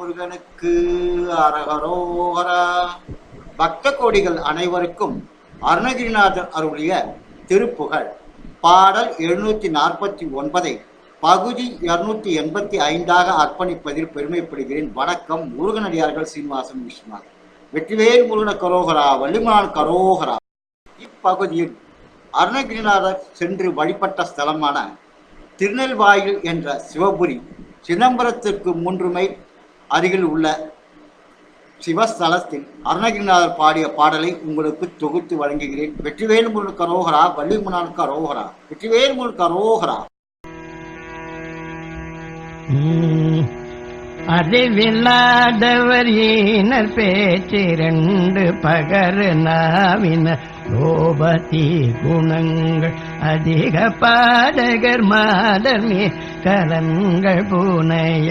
முருகனுக்கு அரகரோகரா பக்த கோடிகள் அனைவருக்கும் அருணகிரிநாதர் அருளிய திருப்புகழ். பாடல் எழுநூத்தி நாற்பத்தி ஒன்பதை பகுதி இருநூத்தி எண்பத்தி ஐந்தாக அர்ப்பணிப்பதில் பெருமைப்படுகிறேன். வணக்கம் முருகனடியார்கள் சீனிவாசன் விஸ்வநாத் வெற்றிவேல் முருகன கரோகரா வள்ளிமான் கரோகரா. இப்பகுதியில் அருணகிரிநாதர் சென்று வழிபட்ட ஸ்தலமான திருநெல்வாயில் என்ற சிவபுரி சிதம்பரத்திற்கு மூன்று மைல் அருகில் உள்ள சிவஸ்தலத்தில் அருணகிரிநாதர் பாடிய பாடலை உங்களுக்கு தொகுத்து வழங்குகிறேன். வெற்றிவேல் முருகன் கரோகரா வள்ளிமுனான் கரோகரா. வெற்றிவேல் முருகன் கரோகரா அறிவில்லாதவர் ஈனர் பேச்சிரண்டு பகர் நாவின லோபதி குணங்கள். அதிக பாடகர் மாதர் மீ கலங்கள் பூனைய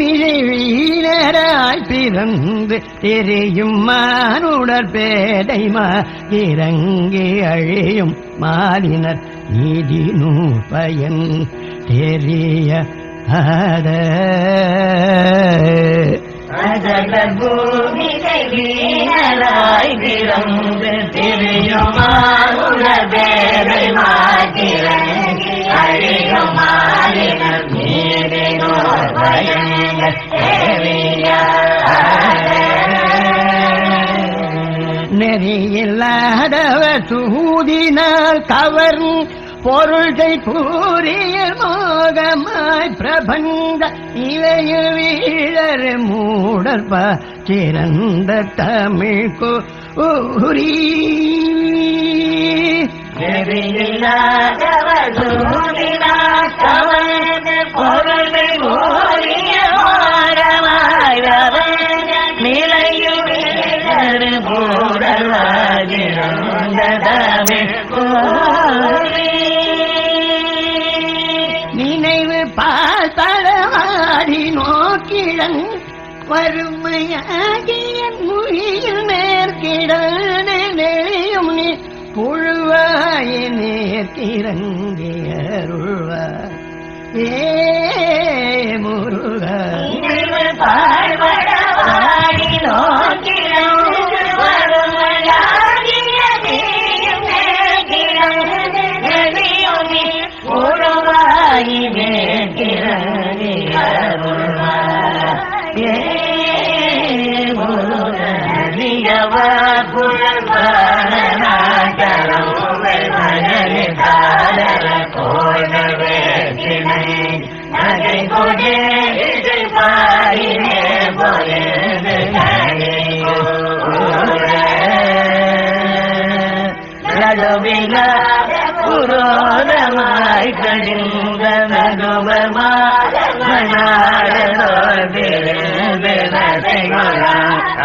பூமியை வீரராய் பிறந்து எரியும் மானுடர் பேதைமா இறங்கி அழியும் மாறினர் நீதி பயன் தெரிய ஆத. அகலர் பூமிகை வீணராய் பிறந்து நெறியில்லாதவர் சூதினால் கவர்ந்து பொருள்கை பூரிய மோகமாய் பிரபந்த இவையில் வீழர் மூடல் சிறந்த தமிழ் கூறி நெறியில்லாதவர் சூடினார் கவர்ந்து நினைவு பால்படவாடி நோக்கிழன் வறுமையாகிய மொழியில் மேற்கிடனே நெளியும் நீ புழுவாய நேர்கிறங்கி அருள்வார். ஏ முருகா. புரோதமாய் கடிந்த நடுவமாய்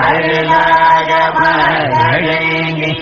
அருளாக மழங்கி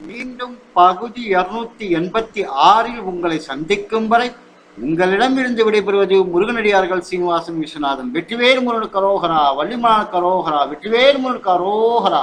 மீண்டும் பகுதி இருநூத்தி எண்பத்தி ஆறில் உங்களை சந்திக்கும் வரை உங்களிடமிருந்து விடைபெறுவது முருகனடியார்கள் சீனிவாசன் விஸ்வநாதன். வெற்றிவேறு முருகன் கரோகரா வள்ளிமான கரோகரா வெற்றிவேறு முருகன் கரோகரா.